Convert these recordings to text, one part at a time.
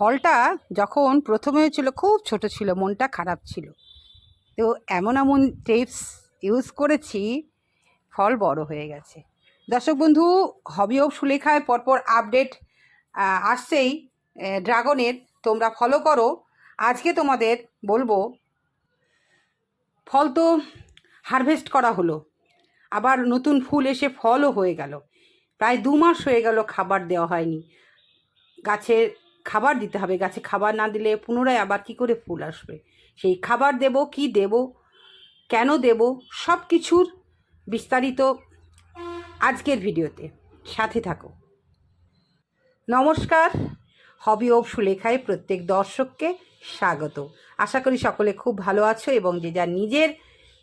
ফলটা যখন প্রথমে হয়েছিল খুব ছোট ছিল, মনটা খারাপ ছিল। তো এমন এমন টিপস ইউজ করেছি, ফল বড় হয়ে গেছে। দর্শক বন্ধু হবি অফ সুলেখায় পরপর আপডেট আসছেই ড্রাগনের তোমরা ফলো করো। আজকে তোমাদের বলব, ফল তো হারভেস্ট করা হলো। আবার নতুন ফুল এসে ফলও হয়ে গেল। প্রায় দু মাস হয়ে গেল খাবার দেওয়া হয়নি। গাছের খাবার দিতে হবে। গাছে খাবার না দিলে পুনরায় আবার কি করে ফুল আসবে? সেই খাবার দেব, কি দেব, কেন দেব সব কিছুর বিস্তারিত আজকের ভিডিওতে। সাথে থাকো। নমস্কার, হবি অফ সুলেখায় প্রত্যেক দর্শককে স্বাগত। আশা করি সকলে খুব ভালো আছো এবং যে যার নিজের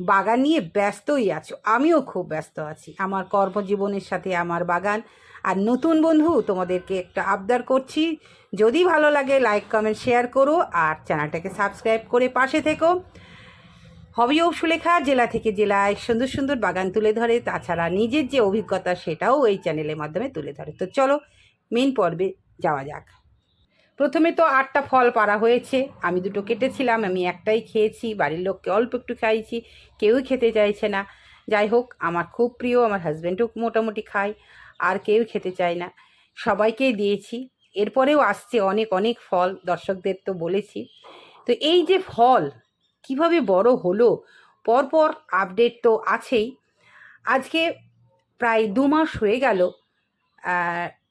বাগান নিয়ে ব্যস্তই আছো। আমিও খুব ব্যস্ত আছি। আমার কর্মজীবনের সাথে আমার বাগান আর নতুন বন্ধু তোমাদেরকে একটা আবদার করছি। যদি ভালো লাগে লাইক কমেন্ট শেয়ার করো আর চ্যানেলটাকে সাবস্ক্রাইব করে পাশে থেকো। হবি ও সুলেখা জেলা থেকে জেলায় সুন্দর সুন্দর বাগান তুলে ধরে, তাছাড়া নিজের যে অভিজ্ঞতা সেটাও এই চ্যানেলের মাধ্যমে তুলে ধরে। তো চলো মেন পর্বে যাওয়া যাক। প্রথমে তো আটটা ফল পাড়া হয়েছে। আমি দুটো কেটেছিলাম, আমি একটাই খেয়েছি, বাড়ির লোককে অল্প একটু খাইছি কেউই খেতে চাইছে না। যাই হোক, আমার খুব প্রিয়, আমার হাজব্যান্ডও মোটামুটি খায়, আর কেউ খেতে চায় না। সবাইকেই দিয়েছি। এরপরেও আসছে অনেক অনেক ফল, দর্শকদের তো বলেছি। তো এই যে ফল, কীভাবে বড় হলো, পরপর আপডেট তো আছেই। আজকে প্রায় দু মাস হয়ে গেল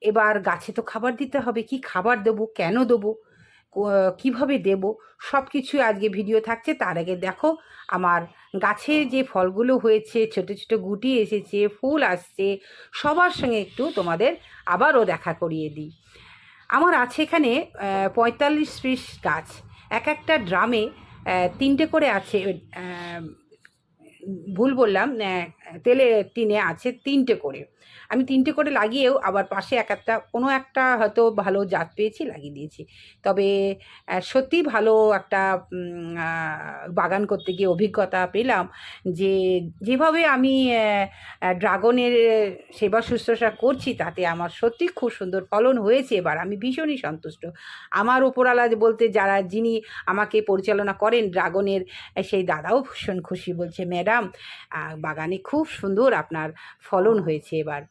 এবার গাছে তো খাবার দিতে হবে, কি খাবার দেবো, কেন দেবো কীভাবে দেব সব কিছুই আজকে ভিডিও থাকছে। তার আগে দেখো, আমার গাছে যে ফলগুলো হয়েছে, ছোট ছোট গুটি এসেছে, ফুল আসছে, সবার সঙ্গে একটু তোমাদের আবারও দেখা করিয়ে দিই। আমার আছে এখানে পঁয়তাল্লিশ পিস গাছ। এক একটা ড্রামে তিনটে করে আছে ভুল বললাম তেলে টিনে আছে তিনটে করে। আমি তিনটে করে লাগিয়েও আবার পাশে এক একটা, কোনো একটা হয়তো ভালো জাত পেয়েছি, লাগিয়ে দিয়েছি। তবে সত্যি ভালো একটা বাগান করতে গিয়ে অভিজ্ঞতা পেলাম যে, যেভাবে আমি ড্রাগনের সেবা শুশ্রূষা করছি, তাতে আমার সত্যি খুব সুন্দর ফলন হয়েছে এবার। আমি ভীষণই সন্তুষ্ট। আমার উপরালা বলতে, যারা যিনি আমাকে পরিচালনা করেন, ড্রাগনের, সেই দাদাও ভীষণ খুশি বলছে, ম্যাডাম বাগানে খুব সুন্দর আপনার ফলন হয়েছে এবার।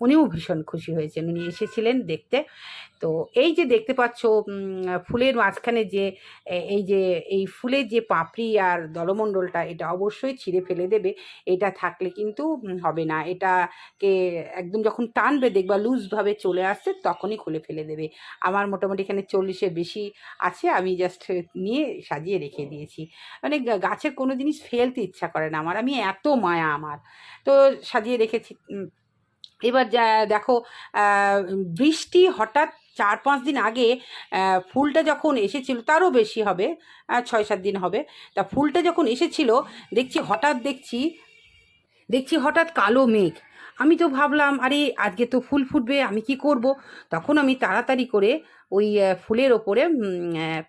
উনিও ভীষণ খুশি হয়েছেন। উনি এসেছিলেন দেখতে। তো এই যে দেখতে পাচ্ছ ফুলের মাঝখানে যে এই যে, এই ফুলের যে পাপড়ি আর দলমণ্ডলটা, এটা অবশ্যই ছিঁড়ে ফেলে দেবে। এটা থাকলে কিন্তু হবে না। এটাকে একদম যখন টানবে, দেখবা লুজভাবে চলে আসছে, তখনই খুলে ফেলে দেবে। আমার মোটামুটি এখানে চল্লিশের বেশি আছে, আমি জাস্ট নিয়ে সাজিয়ে রেখে দিয়েছি। মানে গাছের কোনো জিনিস ফেলতে ইচ্ছা করে না আমার। আমি এত মায়া আমার। তো সাজিয়ে রেখেছি এবার যা, দেখো বৃষ্টি হঠাৎ চার পাঁচ দিন আগে ফুলটা যখন এসেছিল, তারও বেশি হবে ছয় সাত দিন হবে, তা ফুলটা যখন এসেছিল, দেখছি হঠাৎ দেখছি দেখছি হঠাৎ কালো মেঘ। আমি তো ভাবলাম, আরে, আজকে তো ফুল ফুটবে, আমি কি করব? তখন আমি তাড়াতাড়ি করে ওই ফুলের ওপরে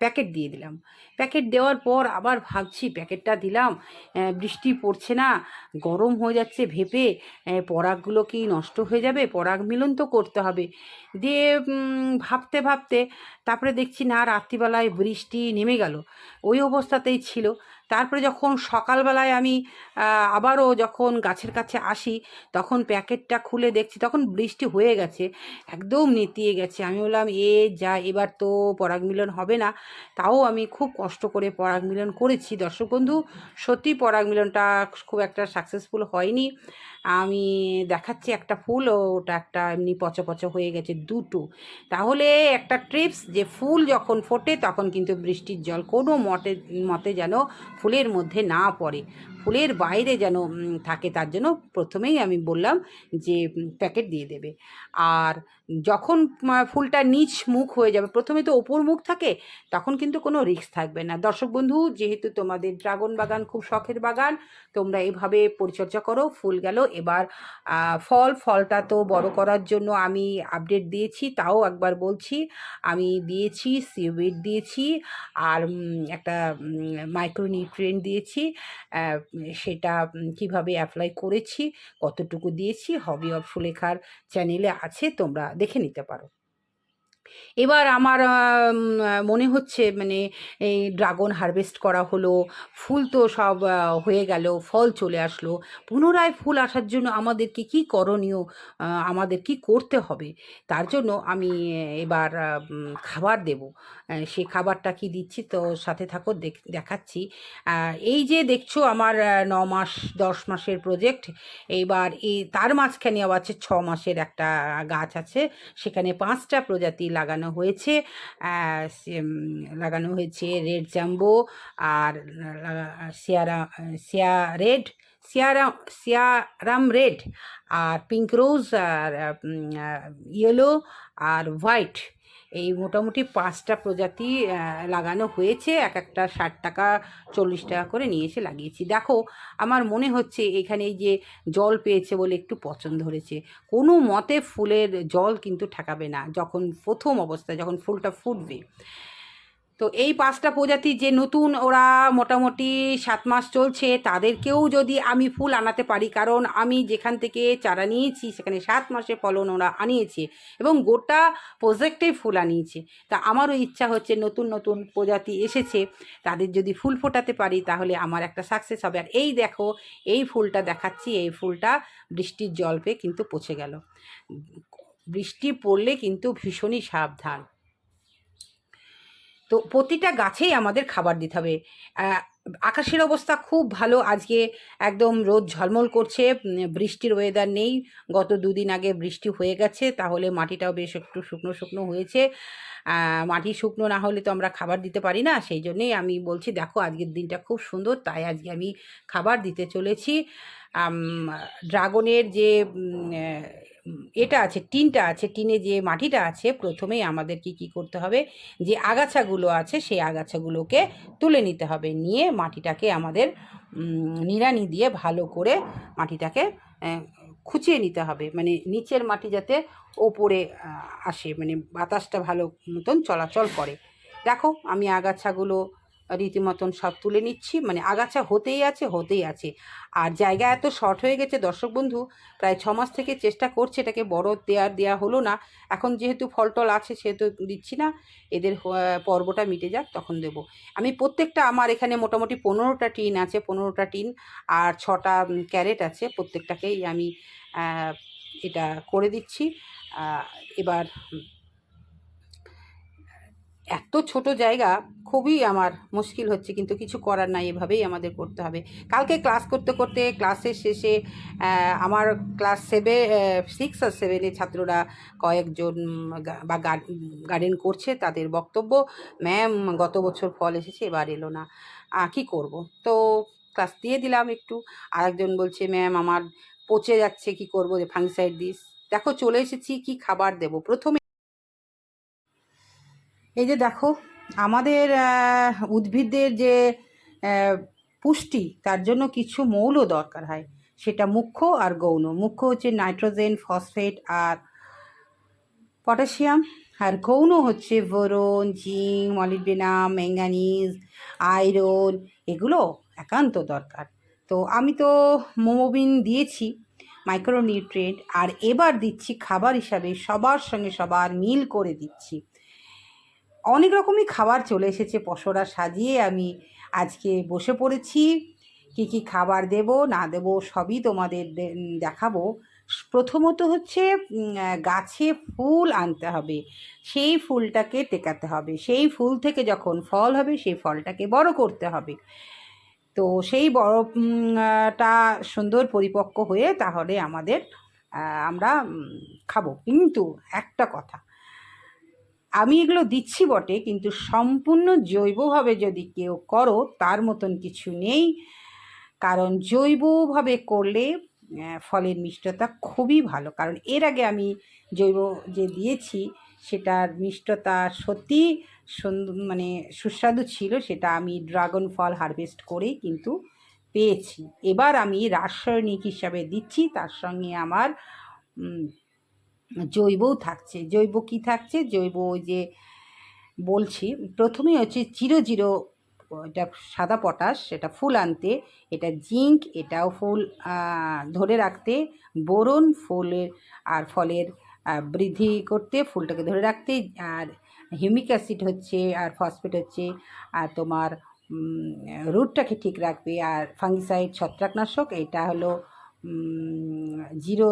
প্যাকেট দিয়ে দিলাম। প্যাকেট দেওয়ার পর আবার ভাবছি, প্যাকেটটা দিলাম বৃষ্টি পড়ছে না, গরম হয়ে যাচ্ছে ভেপে পরাগগুলো কি নষ্ট হয়ে যাবে? পরাগ মিলন তো করতে হবে। দিয়ে ভাবতে ভাবতে তারপরে দেখছি না, রাত্রিবেলায় বৃষ্টি নেমে গেল। ওই অবস্থাতেই ছিল। তারপরে যখন সকালবেলায় আমি আবারও যখন গাছের কাছে আসি, তখন প্যাকেটটা খুলে দেখছি, তখন বৃষ্টি হয়ে গেছে, একদম নেতিয়ে গেছে। আমি বললাম, এ যা এবার তো পরাগ মিলন হবে না, তাও আমি খুব কষ্ট করে পরাগ মিলন করেছি। দর্শক বন্ধু, সত্যি পরাগ মিলনটা খুব একটা সাকসেসফুল হয়নি। আমি দেখাচ্ছি একটা ফুল ওটা একটা এমনি পচা পচা হয়ে গেছে দুটো। তাহলে একটা ট্রিপস যে ফুল যখন ফোটে তখন কিন্তু বৃষ্টির জল কোনো মতে মতে যেন ফুলের মধ্যে না পড়ে। ফুলের বাইরে যেন থাকে তার জন্য প্রথমেই আমি বললাম যে প্যাকেট দিয়ে দেবে। আর যখন ফুলটা নিচ মুখ হয়ে যাবে। প্রথমে তো ওপর মুখ থাকে, তখন কিন্তু কোনো রিস্ক থাকবে না। দর্শক বন্ধু, যেহেতু তোমাদের ড্রাগন বাগান খুব শখের বাগান, তোমরা এভাবে পরিচর্যা করো, ফুল গেল। এবার ফল, ফলটা তো বড় করার জন্য আমি আপডেট দিয়েছি, তাও একবার বলছি, আমি দিয়েছি সিউইড দিয়েছি, আর একটা মাইক্রোনিউট্রিয়েন্ট দিয়েছি সেটা কীভাবে অ্যাপ্লাই করেছি, কতটুকু দিয়েছি হবি অফ সুলেখার চ্যানেলে আছে, তোমরা দেখে নিতে পারো। এবার আমার মনে হচ্ছে মানে এই ড্রাগন হারভেস্ট করা হলো, ফুল তো সব হয়ে গেল, ফল চলে আসলো, পুনরায় ফুল আসার জন্য আমাদেরকে কি করণীয় আমাদের কি করতে হবে? তার জন্য আমি এবার খাবার দেব। সে খাবারটা কি দিচ্ছি তো সাথে থাকো, দেখ- দেখাচ্ছি। এই যে দেখছ আমার ন মাস, দশ মাসের প্রজেক্ট এইবার এই, তার মাঝখানে আবার হচ্ছে ছ মাসের একটা গাছ আছে, সেখানে পাঁচটা প্রজাতি লাগানো হয়েছে লাগানো হয়েছে রেড জাম্বো আর সিয়ারা, সিয়া রেড সিয়ারাম সিয়ারাম রেড আর পিঙ্ক রোজ আর ইয়েলো আর হোয়াইট। এই মোটামুটি পাঁচটা প্রজাতি লাগানো হয়েছে। এক একটা ষাট টাকা, চল্লিশ টাকা করে নিয়ে এসে লাগিয়েছি। দেখো, আমার মনে হচ্ছে এখানে যে জল পেয়েছে বলে একটু পছন্দ ধরেছে কোনো মতে ফুলের জল কিন্তু ঠেকাবে না, যখন প্রথম অবস্থায় যখন ফুলটা ফুটবে। তো এই পাঁচটা প্রজাতি যে নতুন ওরা মোটামুটি সাত মাস চলছে, তাদেরকেও যদি আমি ফুল আনাতে পারি, কারণ আমি যেখান থেকে চারা নিয়েছি, সেখানে সাত মাসে ফলন ওরা আনিয়েছে এবং গোটা প্রজেক্টেই ফুল আনিয়েছে। তা আমারও ইচ্ছা হচ্ছে নতুন নতুন প্রজাতি এসেছে, তাদের যদি ফুল ফোটাতে পারি, তাহলে আমার একটা সাকসেস হবে। আর এই দেখো, এই ফুলটা দেখাচ্ছি, এই ফুলটা বৃষ্টির জল পেয়ে কিন্তু পচে গেল। বৃষ্টি পড়লে কিন্তু ভীষণই সাবধান। তো প্রতিটা গাছেই আমাদের খাবার দিতে হবে। আকাশের অবস্থা খুব ভালো। আজকে একদম রোদ ঝলমল করছে বৃষ্টির ওয়েদার নেই। গত দুদিন আগে বৃষ্টি হয়ে গেছে, তাহলে মাটিটাও বেশ একটু শুকনো শুকনো হয়েছে। মাটি শুকনো না হলে তো আমরা খাবার দিতে পারি না, সেই জন্যেই আমি বলছি, দেখো আজকের দিনটা খুব সুন্দর, তাই আজকে আমি খাবার দিতে চলেছি। ড্রাগনের যে এটা আছে, টিনটা আছে, টিনে যে মাটিটা আছে, প্রথমেই আমাদের কি কি করতে হবে? যে আগাছাগুলো আছে, সেই আগাছাগুলোকে তুলে নিতে হবে। নিয়ে মাটিটাকে আমাদের নিড়ানি দিয়ে ভালো করে মাটিটাকে খুঁচিয়ে নিতে হবে। মানে নিচের মাটি যাতে ওপরে আসে। মানে বাতাসটা ভালো মতন চলাচল করে। দেখো, আমি আগাছাগুলো রীতিমতন সব তুলে নিচ্ছি। মানে আগাছা হতেই আছে হতেই আছে। আর জায়গা এত শর্ট হয়ে গেছে, দর্শক বন্ধু, প্রায় ছ মাস থেকে চেষ্টা করছে এটাকে বড় দেওয়ার দেওয়া হলো না। এখন যেহেতু ফল টল আছে, সেহেতু দিচ্ছি না। এদের পর্বটা মিটে যাক, তখন দেবো। আমি প্রত্যেকটা, আমার এখানে মোটামুটি পনেরোটা টিন আছে, পনেরোটা টিন আর ছটা ক্যারেট আছে। প্রত্যেকটাকেই আমি এটা করে দিচ্ছি। এবার এত ছোট জায়গা খুবই আমার মুশকিল হচ্ছে, কিন্তু কিছু করার নাই, এভাবেই আমাদের করতে হবে। কালকে ক্লাস করতে করতে ক্লাসের শেষে আমার ক্লাস সেভে সিক্স আর সেভেনের ছাত্ররা কয়েকজন বা গার্ডেন করছে তাদের বক্তব্য। ম্যাম গত বছর ফল এসেছে, এবার এলো না। কি করব? তো ক্লাস দিয়ে দিলাম একটু। আরেকজন বলছে ম্যাম আমার পচে যাচ্ছে, কি করব? যে ফাঙ্গিসাইড দিস। দেখো, চলে এসেছি, কি খাবার দেব? প্রথমে এই যে দেখো, আমাদের উদ্ভিদের যে পুষ্টি, তার জন্য কিছু মৌল দরকার হয়। সেটা মুখ্য আর গৌণ। মুখ্য হচ্ছে নাইট্রোজেন, ফসফেট আর পটাশিয়াম। আর গৌণ হচ্ছে boron, zinc molybdenum manganese iron এগুলো একান্ত দরকার। তো আমি তো মোমোবিন দিয়েছি মাইক্রোনিউট্রিয়েন্ট আর এবার দিচ্ছি খাবার হিসাবে সবার সঙ্গে সবার মিল করে দিচ্ছি। অনেক রকমই খাবার চলে এসেছে পসরা সাজিয়ে আমি আজকে বসে পড়েছি। কি কি খাবার দেব না দেব সবই তোমাদের দেখাবো। প্রথমত হচ্ছে গাছে ফুল আনতে হবে। সেই ফুলটাকে টেকাতে হবে। সেই ফুল থেকে যখন ফল হবে সেই ফলটাকে বড় করতে হবে। তো সেই বড় উম, আহ, টা সুন্দর পরিপক্ক হয়ে তাহলে আমাদের আমরা খাব। কিন্তু একটা কথা আমি এগুলো দিচ্ছি বটে, কিন্তু সম্পূর্ণ জৈবভাবে যদি কেউ করো, তার মতন কিছু নেই। কারণ জৈবভাবে করলে ফলের মিষ্টতা খুবই ভালো। কারণ এর আগে আমি জৈব যে দিয়েছি, সেটার মিষ্টতা সত্যি মানে সুস্বাদু ছিল, সেটা আমি ড্রাগন ফল হারভেস্ট করেই কিন্তু পেয়েছি। এবার আমি রাসায়নিক হিসাবে দিচ্ছি, তার সঙ্গে আমার জৈবও থাকছে। জৈব কি থাকছে? জৈব ওই যে বলছি প্রথমেই হচ্ছে জিরো জিরো, এটা সাদা পটাশ, সেটা ফুল আনতে, এটা জিঙ্ক, এটাও ফুল ধরে রাখতে, বোরন ফুলের আর ফলের বৃদ্ধি করতে, ফুলটাকে ধরে রাখতে, আর হিউমিক অ্যাসিড হচ্ছে, আর ফসফেট হচ্ছে, আর তোমার রুটটাকে ঠিক রাখবে, আর ফাঙ্গিসাইড ছত্রাকনাশক, এটা হলো জিরো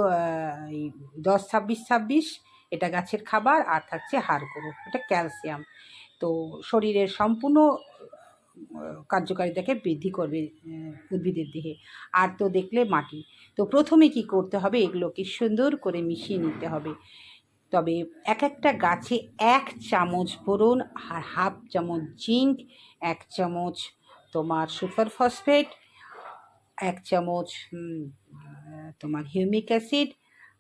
দশ ছাব্বিশ ছাব্বিশ, এটা গাছের খাবার আর থাকছে হাড় গুঁড়ো এটা ক্যালসিয়াম। তো শরীরের সম্পূর্ণ কার্যকারিতাকে বৃদ্ধি করবে উদ্ভিদের দেহে। আর তো দেখলে মাটি। তো প্রথমে কি করতে হবে, এগুলোকে সুন্দর করে মিশিয়ে নিতে হবে। তবে এক একটা গাছে এক চামচ বোরন আর হাফ চামচ জিঙ্ক, এক চামচ তোমার সুপার ফসফেট, এক চামচ তোমার হিউমিক অ্যাসিড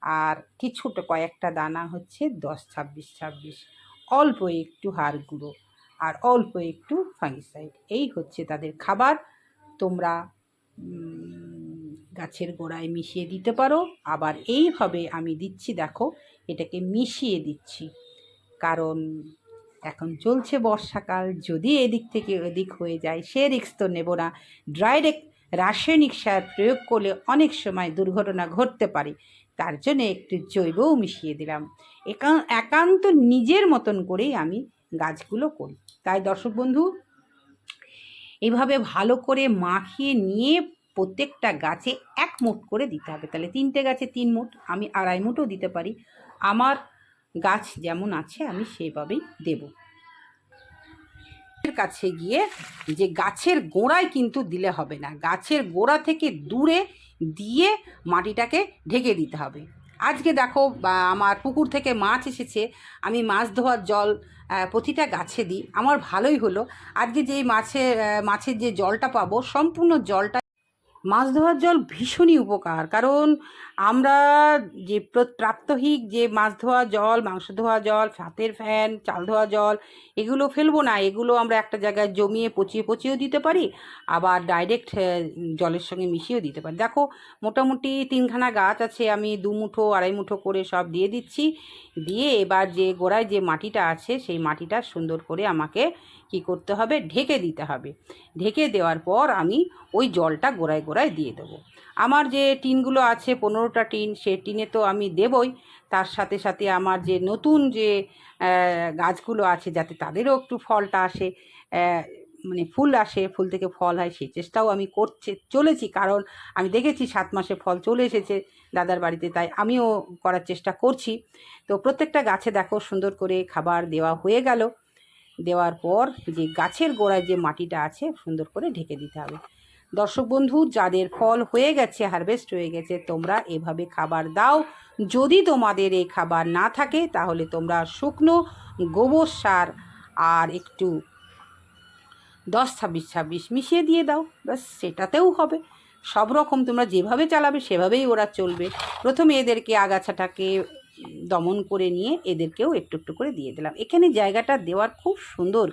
আর কিছুটা কয়েকটা দানা হচ্ছে দশ, ছাব্বিশ ছাব্বিশ। অল্প একটু হাড় গুঁড়ো আর অল্প একটু ফাঙ্গিসাইড এই হচ্ছে তাদের খাবার। তোমরা গাছের গোড়ায় মিশিয়ে দিতে পারো। আবার এইভাবে আমি দিচ্ছি, দেখো, এটাকে মিশিয়ে দিচ্ছি। কারণ এখন চলছে বর্ষাকাল। যদি এদিক থেকে ওদিক হয়ে যায়, সে রিক্স তো নেব না। ডাইরেক্ট রাসায়নিক সার প্রয়োগ করলে অনেক সময় দুর্ঘটনা ঘটতে পারে। তার জন্য একটু জৈবও মিশিয়ে দিলাম। একা- একান্ত নিজের মতন করেই আমি গাছগুলো করি। তাই দর্শক বন্ধু, এভাবে ভালো করে মাখিয়ে নিয়ে প্রত্যেকটা গাছে এক মুঠ করে দিতে হবে। তাহলে তিনটে গাছে তিন মুঠ, আমি আড়াই মুঠও দিতে পারি। আমার গাছ যেমন আছে, আমি সেভাবেই দেব। কাছে গিয়ে যে গাছের গোড়ায় কিন্তু দিলে হবে না। গাছের গোড়া থেকে দূরে দিয়ে মাটিটাকে ঢেকে দিতে হবে। আজকে দেখো আমার পুকুর থেকে মাছ এসেছে। আমি মাছ ধোয়ার জল প্রতিটা গাছে দিই। আমার ভালোই হলো। আজকে যেই মাছে মাছের যে জলটা পাবো, সম্পূর্ণ জলটা মাছ ধোয়ার জল ভীষণই উপকার। কারণ আমরা যে প্র- প্রাত্যহিক যে মাছ ধোয়া জল, মাংস ধোয়া জল ভাতের ফ্যান, চাল ধোয়া জল, এগুলো ফেলব না। এগুলো আমরা একটা জায়গায় জমিয়ে পচিয়ে পচিয়েও দিতে পারি, আবার ডাইরেক্ট জলের সঙ্গে মিশিয়েও দিতে পারি। দেখো, মোটামুটি তিনখানা গাছ আছে, আমি দু মুঠো, আড়াই মুঠো করে সব দিয়ে দিচ্ছি। দিয়ে এবার যে গোড়ায় যে মাটিটা আছে, সেই মাটিটা সুন্দর করে আমাকে কি করতে হবে? ঢেকে দিতে হবে। ঢেকে দেওয়ার পর আমি ওই জলটা গোড়ায় গোড়ায় দিয়ে দেবো। আমার যে টিনগুলো আছে, পনেরোটা টিন, সে টিনে তো আমি দেবই। তার সাথে সাথে আমার যে নতুন যে গাছগুলো আছে, যাতে তাদেরও একটু ফলটা আসে মানে ফুল আসে, ফুল থেকে ফল হয়, সেই চেষ্টাও আমি করছে, চলেছি। কারণ আমি দেখেছি সাত মাসে ফল চলে এসেছে দাদার বাড়িতে, তাই আমিও করার চেষ্টা করছি। তো প্রত্যেকটা গাছে দেখো, সুন্দর করে খাবার দেওয়া হয়ে গেল। দেওয়ার পর যে গাছের গোড়ায় যে মাটিটা আছে সুন্দর করে ঢেকে দিতে হবে। দর্শক বন্ধু, যাদের ফল হয়ে গেছে হারভেস্ট হয়ে গেছে, তোমরা এভাবে খাবার দাও। যদি তোমাদের এই খাবার না থাকে, তাহলে তোমরা শুকনো গোবর সার আর একটু দশ ছাব্বিশ ছাব্বিশ মিশিয়ে দিয়ে দাও। ব্যাস, সেটাতেও হবে। সব রকম তোমরা যেভাবে চালাবে, সেভাবেই ওরা চলবে। প্রথমে এদেরকে আগাছাটাকে দমন করে নিয়ে এদেরকেও একটু একটু করে দিয়ে দিলাম। এখানে জায়গাটা দেওয়ার খুব সুন্দর।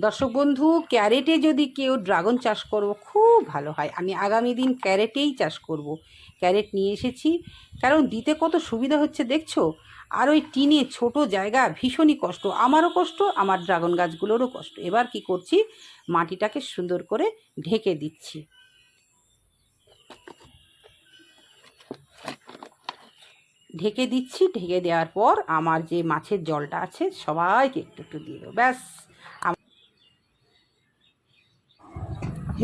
দর্শক বন্ধু, ক্যারেটে যদি কেউ ড্রাগন চাষ করব, খুব ভালো হয়। আমি আগামী দিন ক্যারেটেই চাষ করব। ক্যারেট নিয়ে এসেছি। কারণ দিতে কত সুবিধা হচ্ছে দেখছ? আর ওই টিনে ছোট জায়গা ভীষণই কষ্ট। আমারও কষ্ট, আমার ড্রাগন গাছগুলোরও কষ্ট। এবার কি করছি? মাটিটাকে সুন্দর করে ঢেকে দিচ্ছি। ঢেকে দিচ্ছি, ঢেকে দেওয়ার পর আমার যে মাছের জলটা আছে সবাইকে একটু একটু দিয়ে দেবো, ব্যাস।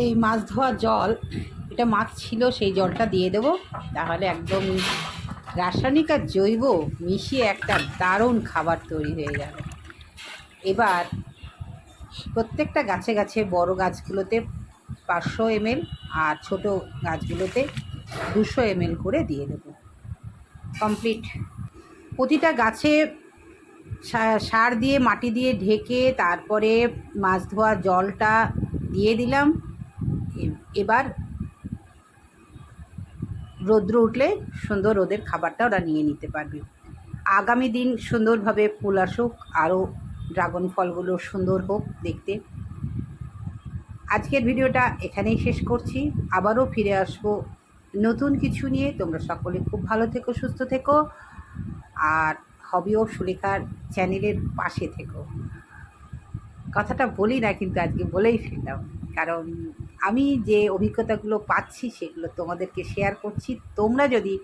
এই মাছ ধোয়া জল, এটা মাছ ছিল, সেই জলটা দিয়ে দেবো। তাহলে একদম রাসায়নিক আর জৈব মিশিয়ে একটা দারুণ খাবার তৈরি হয়ে যাবে। এবার প্রত্যেকটা গাছে গাছে বড় গাছগুলোতে পাঁচশো এমএল আর ছোট গাছগুলোতে দুশো এমএল করে দিয়ে দেবো। কমপ্লিট। প্রতিটা গাছে সার দিয়ে, মাটি দিয়ে ঢেকে, তারপরে মাছ ধোয়া জলটা দিয়ে দিলাম। এবার রৌদ্র উঠলে সুন্দর রোদের খাবারটা ওরা নিয়ে নিতে পারবে। আগামী দিন সুন্দরভাবে ফুল আসুক, আরও ড্রাগন ফলগুলো সুন্দর হোক দেখতে। আজকের ভিডিওটা এখানেই শেষ করছি। আবারও ফিরে আসব নতুন কিছু নিয়ে তোমরা সকলে খুব ভালো থেকো, সুস্থ থেকো। আর হবি ও সুলেখার চ্যানেলের পাশে থেকো। কথাটা বলি না, কিন্তু আজকে বলেই ফেললাম। কারণ আমি যে অভিজ্ঞতাগুলো পাচ্ছি, সেগুলো তোমাদেরকে শেয়ার করছি। তোমরা যদি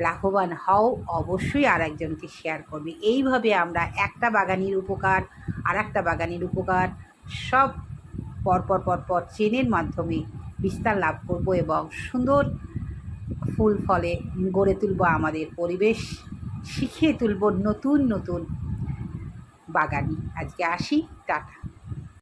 লাভবান হও, অবশ্যই আর একজনকে শেয়ার করবে। এইভাবে আমরা একটা বাগানির উপকার আর একটা বাগানির উপকার সব পরপর পরপর চেনের মাধ্যমে বিস্তার লাভ করব এবং সুন্দর ফুল ফলে গড়ে তুলব আমাদের পরিবেশ শিখিয়ে তুলব নতুন নতুন বাগানি আজকে আসি টাটা।